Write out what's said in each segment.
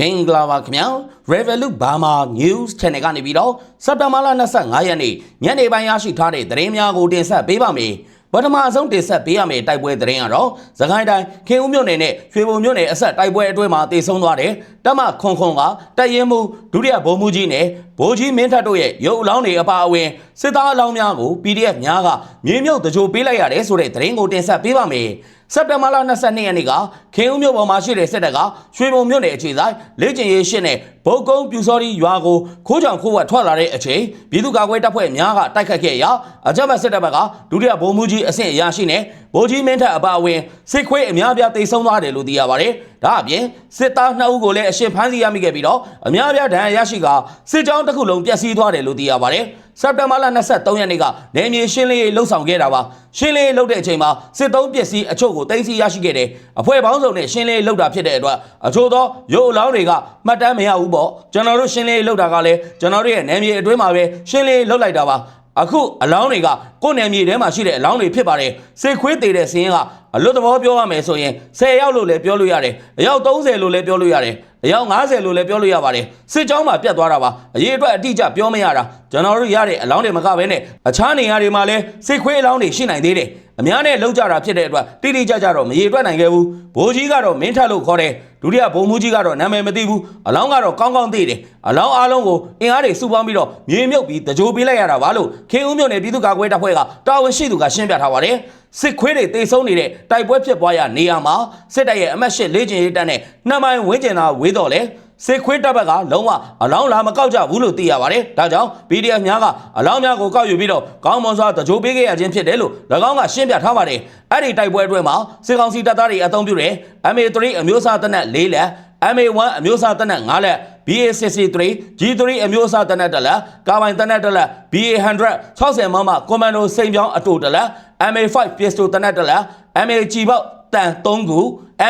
မင်္ဂလာပါခင်ဗျာ Revolut Burma News Channel ကနေပြီးတော့စက်တဘာလ25ရက်နေ့ညနေပိုင်းရရှိထားတဲ့သတင်းများကိုတင်ဆက်ပေးပါမယ်ပထမဆုံးတင်ဆက်ပေးရမယ့်တိုက်ပွဲသတင်းကတော့သခိုင်းတိုင်းခင်ဦးမြို့နယ်နဲ့ရွှေဘုံမြို့နယ်အဆက်တိုက်ပွဲအတွင်းမှာတေဆုံးသွားတဲ့တမခွန်ခွန်ကတပ်ရင်မှုဒုတိယဗိုလ်မှူးကြီးနဲ့ဗိုလ်ကြီးမင်းထက်တို့ရဲ့ရုပ်အလောင်းတွေအပါအဝင်စစ်သားအလောင်းများကို PDF များကမြေမြုပ်တကြိုပေးလိုက်ရတယ်ဆိုတဲ့သတင်းကိုတင်ဆက်ပေးပါမယ်စက်တဘာလ22ရက်နေ့ကခင်ဦးမြို့ပေါ်မှာရှိတဲ့စစ်တပ်ကရွှေဘုံမြို့နယ်အခြေဆိုင်လေ့ကျင့်ရေးရှင်းနဲ့ဗုတ်ကုန်းပြူစော်ဒီရွာကိုခိုးကြောင်ခိုးဝက်ထွက်လာတဲ့အချိန်ပြည်သူ့ကာကွယ်တပ်ဖွဲ့များကတိုက်ခတ်ခဲ့ရာအကြမ်းဖက်စစ်တပ်ဘက်ကဒုတိယဗိုလ်မှူးကြီးအဆင့်အရာရှိနဲ့ဗိုလ်ကြီးမင်းထက်အပါအဝင်စစ်ခွေးအများအပြားတိတ်ဆုံးသွားတယ်လို့သိရပါတယ်။ ဒါအပြင်စစ်သား2ဦးကိုလည်းအရှင်ဖမ်းဆီးရမိခဲ့ပြီးတော့အများအပြားဒဏ်ရာရရှိကစစ်ကြောင်းတစ်ခုလုံးပျက်စီးသွားတယ်လို့သိရပါတယ်။စက်တင်ဘာလ23ရက်နေ့ကနေမြေရှင်းလင်းရေးလှုပ်ဆောင်ခဲ့တာပါ။ရှင်းလင်းရေးလုပ်တဲ့အချိန်မှာစစ်သုံးပစ္စည်းအချို့ကိုတင်စီရရှိခဲ့တယ်။အဖွဲ့ပေါင်းစုံနဲ့ရှင်းလင်းရေးလုပ်တာဖြစ်တဲ့အတွက်အချို့သောရုပ်အလောင်းတွေကမှတ်တမ်းမရဘူးပေါ့။ကျွန်တော်တို့ရှင်းလင်းရေးလုပ်တာကလည်းကျွန်တော်တို့ရဲ့နယ်မြေအတွင်းမှာပဲရှင်းလင်းရေးလုပ်လိုက်တာပါ။ အခုအလောင်းတွေကကိုယ်နယ်မြေထဲမှာရှိတဲ့အလောင်းတွေဖြစ်ပါတယ်စေခွေးသေးတဲ့စင်းကအလွတ်သဘောပြောရမယ်ဆိုရင်10ရောက်လို့လည်းပြောလို့ရတယ်အယောက်30လို့လည်းပြောလို့ရတယ်အယောက်90လို့လည်းပြောလို့ရပါတယ်စစ်ကြောင်းမှာပြတ်သွားတာပါအရေးအတွက်အတိအကျပြောမရတာကျွန်တော်တို့ရတဲ့အလောင်းတွေမကဘဲနဲ့အခြားနေရာတွေမှာလည်းစေခွေးအလောင်းတွေရှိနိုင်သေးတယ် အများနဲ့လောက်ကြတာဖြစ်တဲ့အတွက်တိတိကျကျတော့မရေတွက်နိုင်ခဲ့ဘူးဘိုးကြီးကတော့မင်းထက်လို့ခေါ်တယ်ဒုတိယဘုံမူကြီးကတော့နာမည်မသိဘူးအလောင်းကတော့ကောင်းကောင်းသိတယ်အလောင်းအားလုံးကိုအင်အားတွေစုပေါင်းပြီးတော့မြေမြုပ်ပြီးတကြိုပေးလိုက်ရတာပါလို့ခင်ဦးမြို့နယ်ပြည်သူ့ကာကွယ်တပ်ဖွဲ့ကတာဝန်ရှိသူကရှင်းပြထားပါတယ်စစ်ခွေးတွေတေဆုံးနေတဲ့တိုက်ပွဲဖြစ်ပွားရနေရာမှာစစ်တပ်ရဲ့အမတ်ရှစ်လေးကျင်ရေးတပ်နဲ့နှမ်းပိုင်းဝင်းကျင်သာဝေးတော်လဲ စစ်ခွေးတပ်ဘက်ကလုံးဝအလောင်းလာမကောက်ကြဘူးလို့သိရပါတယ်။ဒါကြောင့် PDF များကအလောင်းများကိုကောက်ယူပြီးတော့ကောင်းမွန်စွာတကြိုပေးခဲ့ရခြင်းဖြစ်တယ်လို့၎င်းကရှင်းပြထားပါတယ်။အဲ့ဒီတိုက်ပွဲအတွင်းမှာစစ်ကောင်စီတပ်သားတွေအုံပြုတဲ့ MA3 အမျိုးအစားတပ်နက်၄လက် MA1 အမျိုးအစားတပ်နက်၅လက် BA63 G3 အမျိုးအစားတပ်နက်တစ်လက်ကာဘိုင်တပ်နက်တစ်လက် BA100 60မမကွန်မန်ဒိုစိန်ပြောင်းအတူတစ်လက် MA5 pistol တပ်နက်တစ်လက် MA ကြီးပေါက် တန်3ခု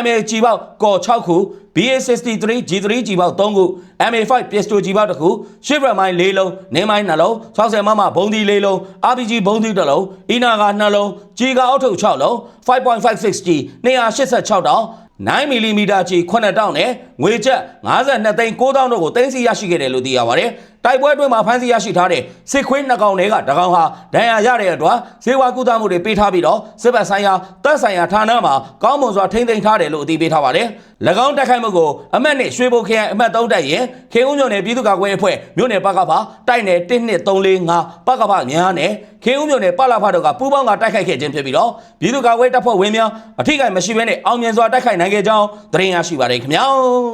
MA ကြီးပေါက်ကော်6ခု BA63 G3 ကြီးပေါက်3ခု MA5 pistol ကြီးပေါက်တစ်ခုရှစ်ဘရမိုင်း၄လုံးနေမိုင်းနှလုံး60မမဘုံဒီ၄လုံး RPG ဘုံဒီတစ်လုံးအီနာက2လုံးကြီးကအောက်ထုတ်6လုံး 5.56 G 286တောင်9မီလီမီတာကြီး9တောင်းနဲ့ ငွေကျပ်52သိန်း9တောင်းတို့ကိုသိမ်းဆည်းရရှိခဲ့တယ်လို့သိရပါတယ်။တိုက်ပွဲအတွင်းမှာဖမ်းဆီးရရှိထားတဲ့စစ်ခွေးနှစ်ကောင်တွေကတကောင်ဟာဒဏ်ရာရတဲ့အတွက်ဇေဝကုသမှုတွေပေးထားပြီးတော့စစ်ဘက်ဆိုင်ရာတပ်ဆိုင်ရာဌာနမှာကောင်းမွန်စွာထိန်းသိမ်းထားတယ်လို့အသိပေးထားပါတယ်။၎င်းတိုက်ခိုက်မှုကိုအမတ်နဲ့ရွှေဘုတ်ခရိုင်အမတ်3တိုက်ရင်ခေဦးမြို့နယ်ပြည်သူ့ကာကွယ်အဖွဲ့မြို့နယ်ပကဖတိုက်နယ်12345ပကဖများနဲ့ခေဦးမြို့နယ်ပလဖတို့ကပူးပေါင်းကတိုက်ခိုက်ခဲ့ခြင်းဖြစ်ပြီးတော့ပြည်သူ့ကာကွယ်တပ်ဖွဲ့ဝင်များအထိကိမရှိဘဲနဲ့အောင်မြင်စွာတိုက်ခိုက်နိုင်ခဲ့ကြောင်းသတင်းရရှိပါတယ်ခင်ဗျာ။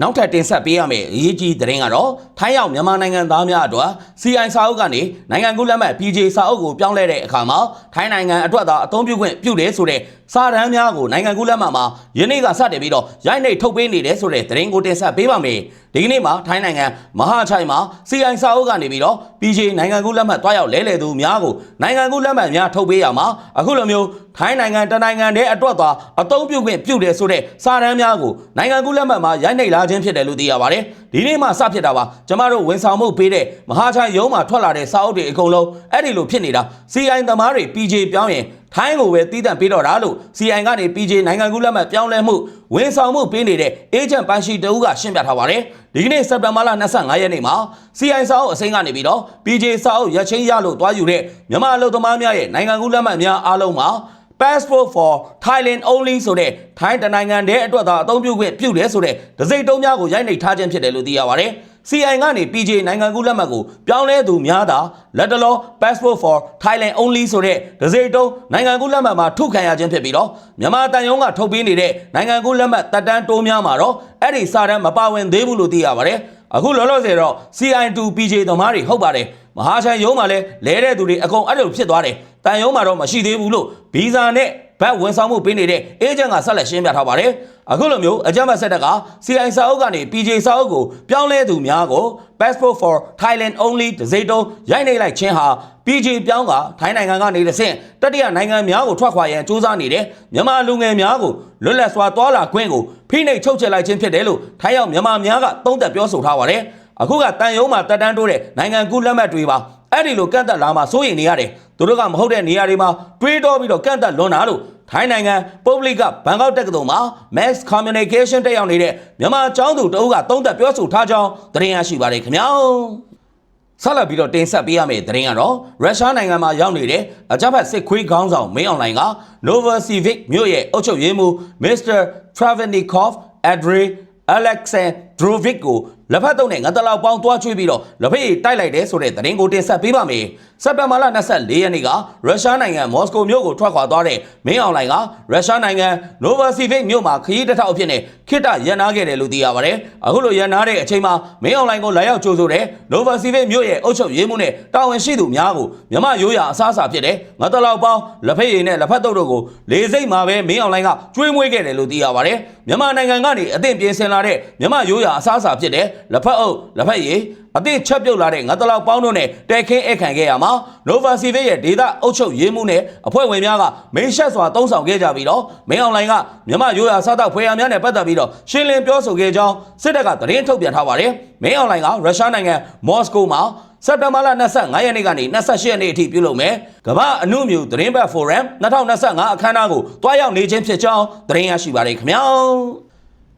နောက်ထပ်တင်ဆက်ပေးရမယ့်အရေးကြီးသတင်းကတော့ထိုင်းရောက်မြန်မာနိုင်ငံသားများအတွက် CI စာအုပ်ကနေနိုင်ငံကူးလက်မှတ် PJ စာအုပ်ကိုပြောင်းလဲတဲ့အခါမှာထိုင်းနိုင်ငံအတွက်သာအသုံးပြုခွင့်ပြုတယ်ဆိုတဲ့စာတမ်းများကိုနိုင်ငံကူးလက်မှတ်မှာယနေ့ကစတင်ပြီးတော့ရိုက်နှိပ်ထုတ်ပေးနေတယ်ဆိုတဲ့သတင်းကိုတင်ဆက်ပေးပါမယ်။ ဒီကနေ့မှာထိုင်းနိုင်ငံမဟာချိုင်မှာ CI စာအုပ်ကနေပြီးတော့ PJ နိုင်ငံကူးလက်မှတ်တွားရောက်လဲလှယ်သူများကိုနိုင်ငံကူးလက်မှတ်များထုတ်ပေးရမှာအခုလိုမျိုးထိုင်းနိုင်ငံတနိုင်ငံတည်းအတွက်သာအသုံးပြုခွင့်ပြုတယ်ဆိုတဲ့စာတမ်းများကိုနိုင်ငံကူးလက်မှတ်မှာရိုက်နှိပ်လာခြင်းဖြစ်တယ်လို့သိရပါတယ်။ဒီနေ့မှစဖြစ်တာပါကျမတို့ဝန်ဆောင်မှုပေးတဲ့မဟာချိုင်ရုံးမှာထွက်လာတဲ့စာအုပ်တွေအကုန်လုံးအဲ့ဒီလိုဖြစ်နေတာ CI သမားတွေ PJ ပြောင်းရင် ထိုင်းကိုပဲတီးတန့်ပေးတော့တာလို့ CI ကနေ PJ နိုင်ငံကူးလက်မှတ်ပြောင်းလဲမှုဝန်ဆောင်မှုပေးနေတဲ့ agent ပန်ရှိတဦးကရှင်းပြထားပါတယ်ဒီကနေ့စက်တင်ဘာလ25ရက်နေ့မှာ CI စာအုပ်အစိမ်းကနေပြီးတော့ PJ စာအုပ်ရချင်းရလို့တွားယူတဲ့မြန်မာအလုပ်သမားများရဲ့နိုင်ငံကူးလက်မှတ်များအားလုံးမှာ passport for Thailand only ဆိုတဲ့ထိုင်းတနိုင်ငံတည်းအတွက်သာအသုံးပြုခွင့်ပြုတယ်ဆိုတဲ့ဒစိမ့်တုံးများကိုရိုက်နှိပ်ထားခြင်းဖြစ်တယ်လို့သိရပါတယ်။ CI ကနေ PJ နိုင်ငံကူးလက်မှတ်ကိုပြောင်းလဲသူများသာလက်တလော passport for Thailand only ဆိုတဲ့ဒစိမ့်တုံးနိုင်ငံကူးလက်မှတ်မှာထုတ်ခံရခြင်းဖြစ်ပြီးတော့မြန်မာတန်ယုံကထုတ်ပေးနေတဲ့နိုင်ငံကူးလက်မှတ်တက်တန်းတိုးများမှာတော့အဲ့ဒီစာတမ်းမပါဝင်သေးဘူးလို့သိရပါတယ်။အခုလောလောဆယ်တော့ CI2 PJ သမားတွေဟုတ်ပါတယ်မဟာချိုင်ရုံးမှာလည်းလဲတဲ့သူတွေအကုန်အဲ့လိုဖြစ်သွားတယ်တန်ရုံးမှာတော့မရှိသေးဘူးလို့ဗီဇာနဲ့ ဘတ်ဝန်ဆောင်မှုပေးနေတဲ့အေဂျင့်ကဆက်လက်ရှင်းပြထားပါတယ်အခုလိုမျိုးအကြမ်းဖက်ဆက်တက်က CI စာအုပ်ကနေ PJ စာအုပ်ကိုပြောင်းလဲသူများကို passport for Thailand only ဒစိတုံးရိုက်နှိပ်လိုက်ခြင်းဟာ PJ ပြောင်းကထိုင်းနိုင်ငံကနေတစ်ဆင့်တတိယနိုင်ငံများကိုထွက်ခွာရန်စူးစမ်းနေတဲ့မြန်မာလူငယ်များကိုလွတ်လပ်စွာတွာလာခွင့်ကိုဖိနှိပ်ချုပ်ချယ်လိုက်ခြင်းဖြစ်တယ်လို့ထိုင်းရောက်မြန်မာများကသုံးသပ်ပြောဆိုထားပါတယ်အခုကတန်ယုံမှာတက်တန်းတိုးတဲ့နိုင်ငံကူးလက်မှတ်တွေပါအဲ့ဒီလိုကန့်သက်လာမှစိုးရိမ်နေရတယ် သူတို့ကမဟုတ်တဲ့နေရာတွေမှာတွေးတောပြီးတော့ကန့်သက်လွန်တာလို့ထိုင်းနိုင်ငံပုဂ္ဂလိကဘန်ကောက်တက္ကသိုလ်မှာ Mass Communication တက်ရောက်နေတဲ့မြန်မာကျောင်းသူတအုပ်ကသုံးသက်ပြောဆိုထားကြောင်းသတင်းရရှိပါတယ်ခင်ဗျာဆက်လက်ပြီးတော့တင်ဆက်ပေးရမယ့်သတင်းကတော့ရုရှားနိုင်ငံမှာရောက်နေတဲ့အကြမ်းဖက်စစ်ခွေးခေါင်းဆောင်မင်းအွန်လိုင်းက Novosibirsk မြို့ရဲ့အုပ်ချုပ်ရေးမှူး Mr. Travenikov Andrei Alexandrovich ကိုလက်ဖက်တုံးနဲ့ငါတလောက်ပေါင်းတွားချွေးပြီးတော့လက်ဖက်ရည်တိုက်လိုက်တယ်ဆိုတဲ့သတင်းကိုတင်ဆက်ပေးပါမယ်။ စက်တင်ဘာလ24ရက်နေ့ကရုရှားနိုင်ငံမော်စကိုမြို့ကိုထွက်ခွာသွားတဲ့မင်းအွန်လိုင်းကရုရှားနိုင်ငံနိုဗာစီဗစ်မြို့မှာခရီးတစ်ထောက်အဖြစ်နဲ့ခိတ္တရန်နာခဲ့တယ်လို့သိရပါတယ်။အခုလိုရန်နာတဲ့အချိန်မှာမင်းအွန်လိုင်းကိုလာရောက်ကြိုဆိုတဲ့နိုဗာစီဗစ်မြို့ရဲ့အုပ်ချုပ်ရေးမှူးနဲ့တာဝန်ရှိသူများကိုမြမရိုးရာအစားအစာဖြစ်တဲ့ငါတလောက်ပေါင်းလက်ဖက်ရည်နဲ့လက်ဖက်တုပ်တို့ကိုလေစိတ်မှာပဲမင်းအွန်လိုင်းကကျွေးမွေးခဲ့တယ်လို့သိရပါတယ်။မြန်မာနိုင်ငံကနေအသင့်ပြင်ဆင်လာတဲ့မြမရိုးရာအစားအစာဖြစ်တဲ့လက်ဖက်အုပ်လက်ဖက်ရည် အသင့်ချက်ပြုတ်လာတဲ့ငါတလောက်ပေါင်းတို့နဲ့တဲခင်းအခန့်ခဲ့ရမှာ Nova Civic ရဲ့ဒေတာအုပ်ချုပ်ရေးမှုနဲ့အဖွဲ့ဝင်များကမင်းရှက်စွာတုံးဆောင်ခဲ့ကြပြီးတော့မင်းအွန်လိုင်းကမြန်မာရိုးရာစားတောက်ဖွေရများနဲ့ပတ်သက်ပြီးတော့ရှင်းလင်းပြောဆိုခဲ့ကြောင်းစစ်တပ်ကသတင်းထုတ်ပြန်ထားပါတယ်မင်းအွန်လိုင်းကရုရှားနိုင်ငံမော်စကိုမှာစက်တဘာလ25ရက်နေ့ကနေ28ရက်နေ့အထိပြုလုပ်မယ်။ကမ္ဘာအမှုမျိုးသတင်းဘက်ဖိုရမ်2025အခမ်းအနားကိုတွားရောက်နေခြင်းဖြစ်ကြောင်းသတင်းရရှိပါတယ်ခင်ဗျာ။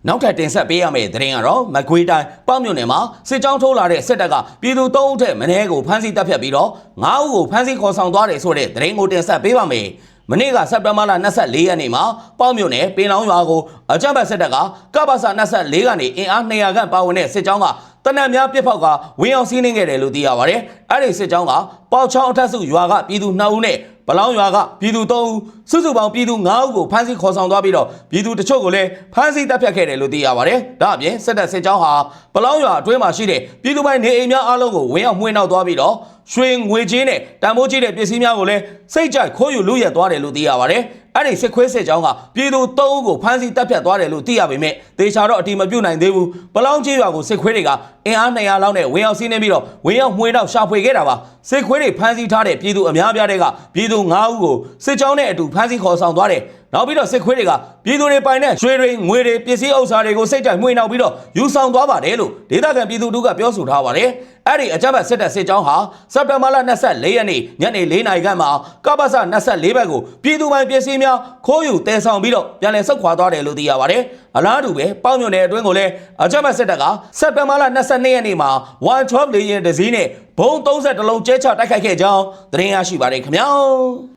နောက်ထပ်တင်ဆက်ပေးရမယ့်သတင်းကတော့မကွေးတိုင်းပေါ့မြို့နယ်မှာစစ်ကြောင်းထိုးလာတဲ့စစ်တပ်ကပြည်သူ၃ဦးထက်မင်းကိုဖမ်းဆီးတပ်ဖြတ်ပြီးတော့၅ဦးကိုဖမ်းဆီးခေါ်ဆောင်သွားတယ်ဆိုတဲ့သတင်းကိုတင်ဆက်ပေးပါမယ်။မနေ့ကစက်တင်ဘာလ24ရက်နေ့မှာပေါ့မြို့နယ်ပင်လောင်းရွာကိုအကြမ်းဖက်စစ်တပ်ကကပ္ပစာ24ကနေအင်အား200ခန့်ပါဝင်တဲ့စစ်ကြောင်းကတနက်များပြစ်ဖောက်ကဝင်းအောင်စီးနှင်းခဲ့တယ်လို့သိရပါတယ်။အဲ့ဒီစစ်ကြောင်းကပေါချောင်းအထက်စုရွာကပြည်သူ2ဦးနဲ့ ပလောင်းရွာကပြည်သူ3ဦးစုစုပေါင်းပြည်သူ9ဦးကိုဖမ်းဆီးခေါ်ဆောင်သွားပြီးတော့ပြည်သူတချို့ကိုလည်းဖမ်းဆီးတပ်ဖြတ်ခဲ့တယ်လို့သိရပါတယ်။ဒါအပြင်စစ်တပ်စစ်ကြောင်းဟာပလောင်းရွာအတွင်းမှာရှိတဲ့ပြည်သူပိုင်းနေအိမ်များအားလုံးကိုဝင်းအောင်မှွေနှောက်သွားပြီးတော့ရွှေငွေချင်းနဲ့တန်ဖိုးကြီးတဲ့ပစ္စည်းများကိုလည်းစိတ်ကြိုက်ခိုးယူလူရက်သွားတယ်လို့သိရပါတယ်။ အဲ့ဒီစစ်ခွေးစစ်ကြောင်းကပြည်သူ3ဦးကိုဖမ်းဆီးတပ်ဖြတ်သွားတယ်လို့သိရပေမဲ့တေချာတော့အတိမပြုတ်နိုင်သေးဘူး။ပလောင်းကြီးရွာကိုစစ်ခွေးတွေကအင်အား200လောက်နဲ့ဝင်းအောင်စီးနှင်းပြီးတော့ဝင်းအောင်မှွေနှောက်ရှာဖွေခဲ့တာပါ။စစ်ခွေးတွေဖမ်းဆီးထားတဲ့ပြည်သူအများပြားတဲ့ကပြည်သူ9ဦးကိုစစ်ကြောင်းနဲ့အတူဖမ်းဆီးခေါ်ဆောင်သွားတယ်။ နောက်ပြီးတော့စစ်ခွေးတွေကပြည်သူတွေပိုင်တဲ့ရွှေတွေငွေတွေပစ္စည်းဥစ္စာတွေကိုစိတ်ကြိုက်မှွေနှောက်ပြီးတော့ယူဆောင်သွားပါတယ်လို့ဒေသခံပြည်သူတို့ကပြောဆိုထားပါတယ်။အဲ့ဒီအကြမ်းဖက်စစ်တပ်စစ်ကြောင်းဟာစက်တင်ဘာလ24ရက်နေ့ညနေ4နာရီခန့်မှာကပ္ပစ24ဘက်ကိုပြည်သူပိုင်ပစ္စည်းများခိုးယူတည်ဆောင်ပြီးတော့ပြန်လည်ဆုတ်ခွာသွားတယ်လို့သိရပါတယ်။အလားတူပဲပေါင်းမြို့နယ်အတွင်းကိုလည်းအကြမ်းဖက်စစ်တပ်ကစက်တင်ဘာလ22ရက်နေ့မှာ112လေယာဉ်တစ်စီးနဲ့ဘုံ30လုံးကျဲချတိုက်ခိုက်ခဲ့ကြောင်းသတင်းရရှိပါတယ်ခင်ဗျာ။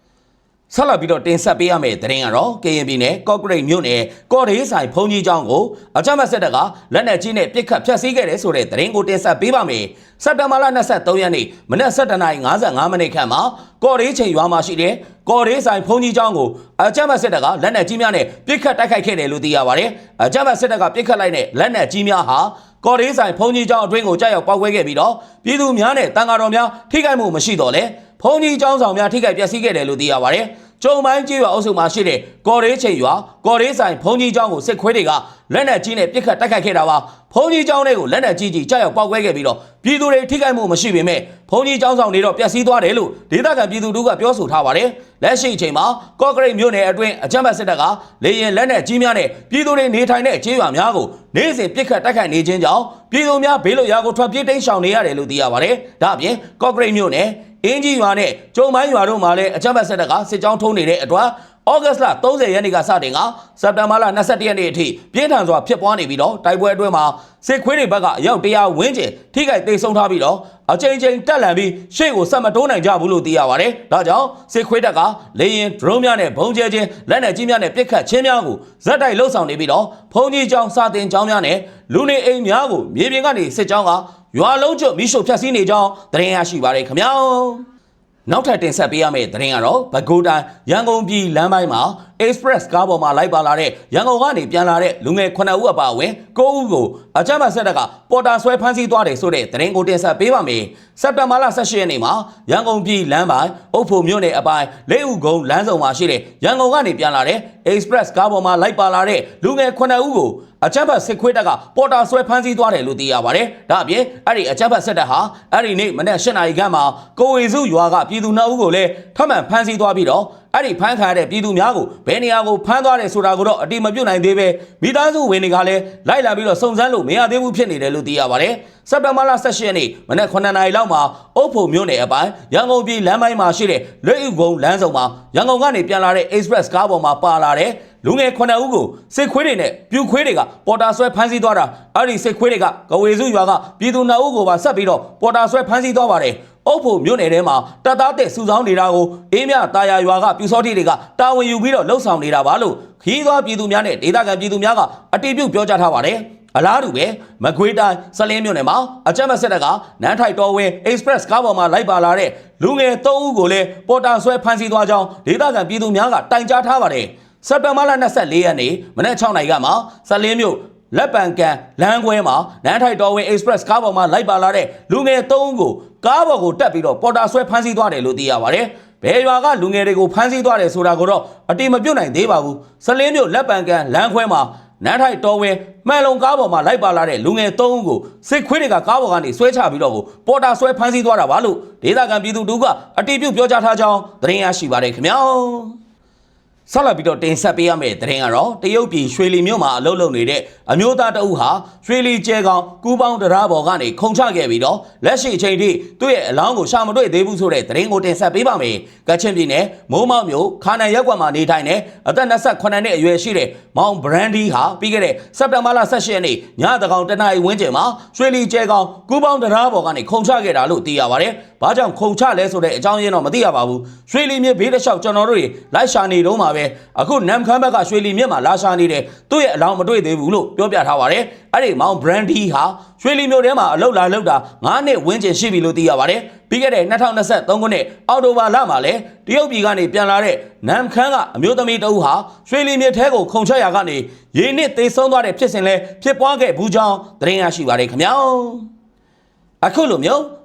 ဆက်လက်ပြီးတော့တင်ဆက်ပေးရမယ့်သတင်းကတော့ကရင်ပြည်နယ်ကော့ကရိတ်မြို့နယ်ကော်ဒေးဆိုင်ဖုန်ကြီးကျောင်းကိုအကြမ်းဖက်စစ်တပ်ကလက်နက်ကြီးနဲ့ပစ်ခတ်ဖျက်ဆီးခဲ့တယ်ဆိုတဲ့သတင်းကိုတင်ဆက်ပေးပါမယ်။စက်တဘာလ23ရက်နေ့မနက်7:55မိနစ်ခန့်မှာကော်ဒေးချိန်ရွာမှာရှိတဲ့ကော်ဒေးဆိုင်ဖုန်ကြီးကျောင်းကိုအကြမ်းဖက်စစ်တပ်ကလက်နက်ကြီးများနဲ့ပစ်ခတ်တိုက်ခိုက်ခဲ့တယ်လို့သိရပါတယ်။အကြမ်းဖက်စစ်တပ်ကပစ်ခတ်လိုက်တဲ့လက်နက်ကြီးများဟာကော်ဒေးဆိုင်ဖုန်ကြီးကျောင်းအတွင်းကိုကြောက်ရောက်ပောက်ကွဲခဲ့ပြီးတော့ပြည်သူများနဲ့တန်ဃာတော်များထိခိုက်မှုမရှိတော့လဲ ဖုန်ကြီးကျောင်းဆောင်များထိခိုက်ပျက်စီးခဲ့တယ်လို့သိရပါတယ်။ကျုံမိုင်းကြီးရွာအုပ်စုမှာရှိတဲ့ကော်ရေးချိန်ရွာကော်ရေးဆိုင်ဖုန်ကြီးကျောင်းကိုစစ်ခွေးတွေကလက်နက်ကြီးနဲ့ပစ်ခတ်တိုက်ခိုက်ခဲ့တာပါဖုန်ကြီးကျောင်းတွေကိုလက်နက်ကြီးကြီးကြောက်ရောက်ပောက်ကွဲခဲ့ပြီးတော့ပြည်သူတွေထိခိုက်မှုမရှိပေမဲ့ဖုန်ကြီးကျောင်းဆောင်တွေတော့ပျက်စီးသွားတယ်လို့ဒေသခံပြည်သူတို့ကပြောဆိုထားပါတယ်လက်ရှိအချိန်မှာကော့ကရိတ်မြို့နယ်အတွင်းအကြမ်းဖက်စစ်တပ်ကလေရင်လက်နက်ကြီးများနဲ့ပြည်သူတွေနေထိုင်တဲ့ကျေးရွာများကိုနေ့စဉ်ပစ်ခတ်တိုက်ခိုက်နေခြင်းကြောင့်ပြည်သူများဘေးလွတ်ရာကိုထွက်ပြေးတိမ်းရှောင်နေရတယ်လို့သိရပါတယ်ဒါအပြင်ကော့ကရိတ်မြို့နယ် အင်းကြီးရွာနဲ့ကျုံမိုင်းရွာတို့မှာလည်းအကြမ်းဖက်စစ်တပ်ကစစ်ကြောင်းထုံးနေတဲ့အတွက်ဩဂတ်စ်လ30ရက်နေ့ကစတင်ကစက်တင်ဘာလ22ရက်နေ့အထိပြင်းထန်စွာဖြစ်ပွားနေပြီးတော့တိုက်ပွဲအတွင်းမှာစစ်ခွေးတွေဘက်ကအယောက်100ဝန်းကျင်ထိခိုက်ဒေဆုံးထားပြီးတော့အချိန်ချင်းတက်လန်ပြီးရှေ့ကိုဆက်မတိုးနိုင်ကြဘူးလို့သိရပါတယ်။ဒါကြောင့်စစ်ခွေးတပ်ကလေရင်ဒရုန်းများနဲ့ဘုံကျဲချင်းလက်နက်ကြီးများနဲ့ပစ်ခတ်ခြင်းများကိုဇက်တိုက်လှုပ်ဆောင်နေပြီးတော့ဖုန်ကြီးကျောင်းစာတင်ကျောင်းများနဲ့လူနေအိမ်များကိုမြေပြင်ကနေစစ်ကြောင်းက ရွာလုံးကျွတ်မိရှုဖျက်ဆီးနေကြောင်းသတင်းရရှိပါတယ်ခင်ဗျာ။နောက်ထပ်တင်ဆက်ပေးရမယ့်သတင်းကတော့ဘဂိုတိုင်းရန်ကုန်ပြည်လမ်းပိုင်းမှာ Express ကားပေါ်မှာလိုက်ပါလာတဲ့ရန်ကုန်ကနေပြန်လာတဲ့လူငယ်9ဦးအပါအဝင်9ဦးကိုအကြမ်းဖက်စစ်တပ်ကပေါ်တာဆွဲဖမ်းဆီးသွားတယ်ဆိုတဲ့သတင်းကိုတင်ဆက်ပေးပါမယ်။စက်တင်ဘာလ18ရက်နေ့မှာရန်ကုန်ပြည်လမ်းပိုင်းအုပ်ဖို့မြို့နယ်အပိုင်းလေးဦးကုန်းလမ်းဆောင်မှာရှိတဲ့ရန်ကုန်ကနေပြန်လာတဲ့ Express ကားပေါ်မှာလိုက်ပါလာတဲ့လူငယ်9ဦးကို အကြမ်းဖက်စစ်ခွေးတပ်ကပေါ်တာဆွဲဖမ်းဆီးသွားတယ်လို့သိရပါတယ်ဒါအပြင်အဲ့ဒီအကြမ်းဖက်စစ်တပ်ဟာအဲ့ဒီနေ့မနေ့၈နာရီခန့်မှာကိုဝေစုရွာကပြည်သူနှစ်ဦးကိုလည်းထပ်မံဖမ်းဆီးသွားပြီးတော့အဲ့ဒီဖမ်းခံရတဲ့ပြည်သူများကိုဘယ်နေရာကိုဖမ်းသွားတယ်ဆိုတာကိုတော့အတိမပြုတ်နိုင်သေးပဲမိသားစုဝင်တွေကလည်းလိုက်လာပြီးတော့စုံစမ်းလို့မရသေးဘူးဖြစ်နေတယ်လို့သိရပါတယ်စက်တဘာလ18ရက်နေ့မနေ့9နာရီလောက်မှာအုတ်ဖုံမြို့နယ်အပိုင်းရန်ကုန်ပြည်လမ်းပိုင်းမှာရှိတဲ့လွတ်ဥကုန်းလမ်းဆောင်မှာရန်ကုန်ကနေပြန်လာတဲ့ Express ကားပေါ်မှာပါလာတဲ့ လူငယ်9ဦးကိုစစ်ခွေးတွေနဲ့ပြူခွေးတွေကပေါ်တာဆွဲဖမ်းဆီးသွားတာအဲ့ဒီစစ်ခွေးတွေကကဝေစုရွာကပြည်သူ2ဦးကိုပါဆက်ပြီးတော့ပေါ်တာဆွဲဖမ်းဆီးသွားပါတယ်အုတ်ဖို့မြို့နယ်ထဲမှာတပ်သားတဲ့စုဆောင်းနေတာကိုအေးမြတာယာရွာကပြူစောတိတွေကတာဝန်ယူပြီးတော့လှုပ်ဆောင်နေတာပါလို့ခီးသွားပြည်သူများနဲ့ဒေသခံပြည်သူများကအတိပြုပြောကြားထားပါတယ်အလားတူပဲမကွေးတိုင်းစလင်းမြို့နယ်မှာအကြမ်းဖက်စစ်တပ်ကနန်းထိုက်တော်ဝင် Express ကားပေါ်မှာလိုက်ပါလာတဲ့လူငယ်၃ဦးကိုလည်းပေါ်တာဆွဲဖမ်းဆီးသွားကြောင်းဒေသခံပြည်သူများကတိုင်ကြားထားပါတယ် စက်တဘာလ24ရက်နေ့မနေ့6နိုင်ကမှစလင်းမြို့လက်ပံကန်လမ်းခွဲမှာနန်းထိုက်တော်ဝင် Express ကားပေါ်မှာလိုက်ပါလာတဲ့လူငယ်၃ဦးကိုကားပေါ်ကိုတက်ပြီးတော့ပေါ်တာဆွဲဖမ်းဆီးသွားတယ်လို့သိရပါတယ်ဘယ်ရွာကလူငယ်တွေကိုဖမ်းဆီးသွားတယ်ဆိုတာကိုတော့အတိမပြုတ်နိုင်သေးပါဘူးစလင်းမြို့လက်ပံကန်လမ်းခွဲမှာနန်းထိုက်တော်ဝင်မှန်လုံကားပေါ်မှာလိုက်ပါလာတဲ့လူငယ်၃ဦးကိုစစ်ခွေးတွေကကားပေါ်ကနေဆွဲချပြီးတော့ကိုပေါ်တာဆွဲဖမ်းဆီးသွားတာပါလို့ဒေသခံပြည်သူတို့ကအတိပြုတ်ပြောကြားထားကြောင်းသတင်းရရှိပါတယ်ခင်ဗျာ ဆက်လက်ပြီးတော့တင်ဆက်ပေးရမယ့်သတင်းကတော့တရုတ်ပြည်ရွှေလီမြို့မှာအလုပ်လုပ်နေတဲ့အမျိုးသားတအုပ်ဟာရွှေလီကျဲကောင်ကူပေါင်းတရားဘော်ကနေခုံချခဲ့ပြီးတော့လက်ရှိအချိန်ထိသူ့ရဲ့အလောင်းကိုရှာမတွေ့သေးဘူးဆိုတဲ့သတင်းကိုတင်ဆက်ပေးပါမယ်။ကချင်ပြည်နယ်မိုးမောက်မြို့ခါနန်ရက်ကွက်မှာနေထိုင်တဲ့အသက်28နှစ်အရွယ်ရှိတဲ့မောင်ဘရန်ဒီဟာပြီးခဲ့တဲ့စက်တင်ဘာလ18ရက်နေ့ညတကောင်တနအီဝင်းကျင်မှာရွှေလီကျဲကောင်ကူပေါင်းတရားဘော်ကနေခုံချခဲ့တာလို့သိရပါတယ်။ဘာကြောင့်ခုံချလဲဆိုတဲ့အကြောင်းရင်းတော့မသိရပါဘူး။ရွှေလီမြေဘေးတစ်လျှောက်ကျွန်တော်တို့တွေလိုက်ရှာနေတော့မှာပဲအခုနမ်ခမ်းဘက်ကရွှေလီမြစ်မှာလာရှာနေတယ်သူ့ရဲ့အလောင်းမတွေ့သေးဘူးလို့ပြောပြထားပါတယ်အဲ့ဒီမောင်ဘရန်ဒီဟာရွှေလီမြို့ထဲမှာအလုပ်လာလုပ်တာ9နှစ်ဝန်းကျင်ရှိပြီလို့သိရပါတယ်ပြီးခဲ့တဲ့2023ခုနှစ်အောက်တိုဘာလမှာလဲတရုတ်ပြည်ကနေပြန်လာတဲ့နမ်ခမ်းကအမျိုးသမီးတအုပ်ဟာရွှေလီမြစ်ထဲကိုခုန်ချက်ရာကနေရေနစ်သေးဆုံးသွားတဲ့ဖြစ်စဉ်လဲဖြစ်ပွားခဲ့ဘူးကြောင်းသတင်းရရှိပါတယ်ခင်ဗျာအခုလိုမျိုး